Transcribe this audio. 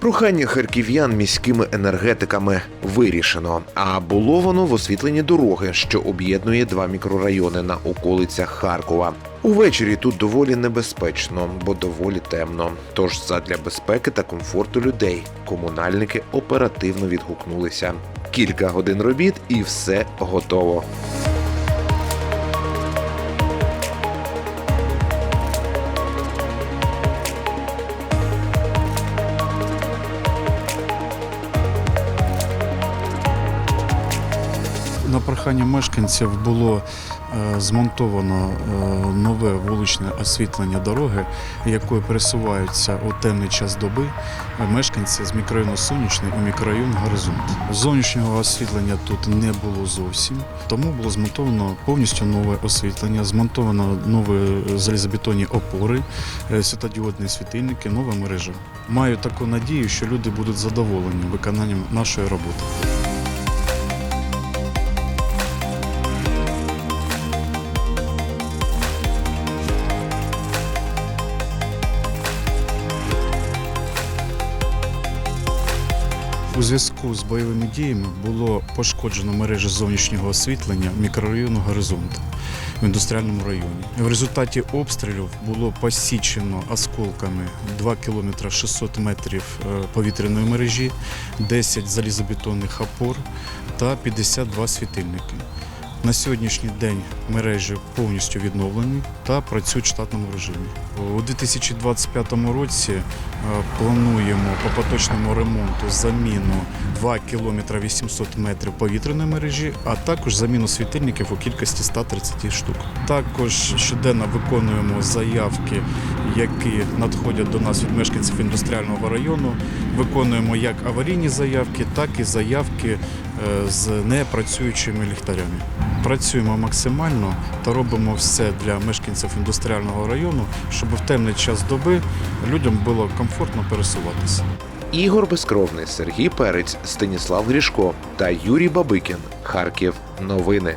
Прохання харків'ян міськими енергетиками вирішено. А було воно в освітленні дороги, що об'єднує два мікрорайони на околицях Харкова. Увечері тут доволі небезпечно, бо доволі темно. Тож задля безпеки та комфорту людей комунальники оперативно відгукнулися. Кілька годин робіт і все готово. На прохання мешканців було е, змонтовано е, нове вуличне освітлення дороги, якою пересуваються у темний час доби мешканці з мікрорайону Сонячний у мікрорайон Горизонт. Зовнішнього освітлення тут не було зовсім, тому було змонтовано повністю нове освітлення, змонтовано нові залізобетонні опори, е, світодіодні світильники, нова мережа. Маю таку надію, що люди будуть задоволені виконанням нашої роботи. У зв'язку з бойовими діями було пошкоджено мережі зовнішнього освітлення мікрорайону Горизонт в індустріальному районі. В результаті обстрілів було посічено осколками 2 км 600 метрів е, повітряної мережі, 10 залізобетонних опор та 52 світильники. На сьогоднішній день мережі повністю відновлені та працюють в штатному режимі. У 2025 році е, плануємо по поточному ремонту заміну 2 км 800 метрів повітряної мережі, а також заміну світильників у кількості 130 штук. Також щоденно виконуємо заявки, які надходять до нас від мешканців індустріального району. Виконуємо як аварійні заявки, так і заявки е, з непрацюючими ліхтарями. Працюємо максимально та робимо все для мешканців індустріального району, щоб в темний час доби людям було комфортно пересуватися. Ігор Безкровний, Сергій Перець, Станіслав Грішко та Юрій Бабикін. Харків. Новини.